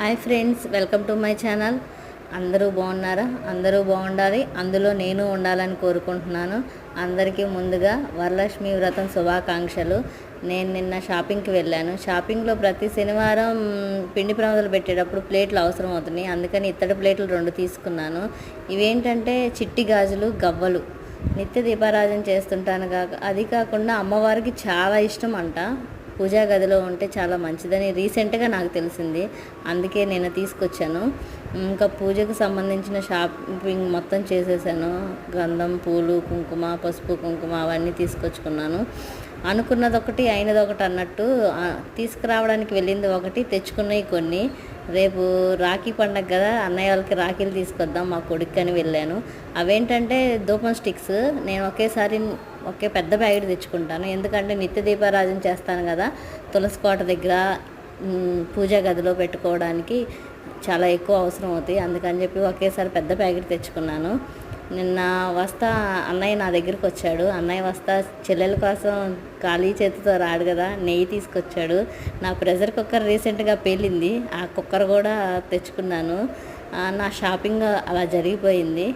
Hi friends welcome to my channel. అందరూ బాగున్నారా? అందరూ బాగుండాలి. అందులో నేను ఉండాలని కోరుకుంటున్నాను. అందరికీ ముందుగా వరలక్ష్మి వ్రతం శుభాకాంక్షలు. నేను నిన్న షాపింగ్కి వెళ్ళాను. షాపింగ్లో ప్రతి శనివారం పిండి ప్రమదలు పెట్టేటప్పుడు ప్లేట్లు అవసరం అవుతున్నాయి. అందుకని ఇత్తడి ప్లేట్లు రెండు తీసుకున్నాను. ఇవేంటంటే చిట్టి గాజులు గవ్వలు. నిత్య దీపారాధన చేస్తుంటాను కాక అది కాకుండా అమ్మవారికి చాలా ఇష్టం అంట. పూజా గదిలో ఉంటే చాలా మంచిదని రీసెంట్గా నాకు తెలిసింది. అందుకే నేను తీసుకొచ్చాను. ఇంకా పూజకు సంబంధించిన షాపింగ్ మొత్తం చేసేసాను. గంధం పూలు కుంకుమ పసుపు కుంకుమ అవన్నీ తీసుకొచ్చుకున్నాను. అనుకున్నది ఒకటి అయినది ఒకటి అన్నట్టు తీసుకురావడానికి వెళ్ళింది ఒకటి తెచ్చుకున్నవి కొన్ని. రేపు రాఖీ పండగ కదా అన్నయ్య వాళ్ళకి రాఖీలు తీసుకొద్దాం మా కొడుకు అని వెళ్ళాను. అవేంటంటే ధూపం స్టిక్స్. నేను ఒకేసారి ఒకే పెద్ద బ్యాగ్ తెచ్చుకుంటాను. ఎందుకంటే నిత్య దీపారాధన చేస్తాను కదా తులసి కోట దగ్గర పూజా గదిలో పెట్టుకోవడానికి చాలా ఎక్కువ అవసరం అవుతాయి. అందుకని చెప్పి ఒకేసారి పెద్ద ప్యాకెట్ తెచ్చుకున్నాను. నిన్న వస్తా అన్నయ్య నా దగ్గరికి వచ్చాడు. అన్నయ్య వస్తా చెల్లెల కోసం ఖాళీ చేతితో రాడు కదా నెయ్యి తీసుకొచ్చాడు. నా ప్రెషర్ కుక్కర్ రీసెంట్గా పేలింది. ఆ కుక్కర్ కూడా తెచ్చుకున్నాను. నా షాపింగ్ అలా జరిగిపోయింది.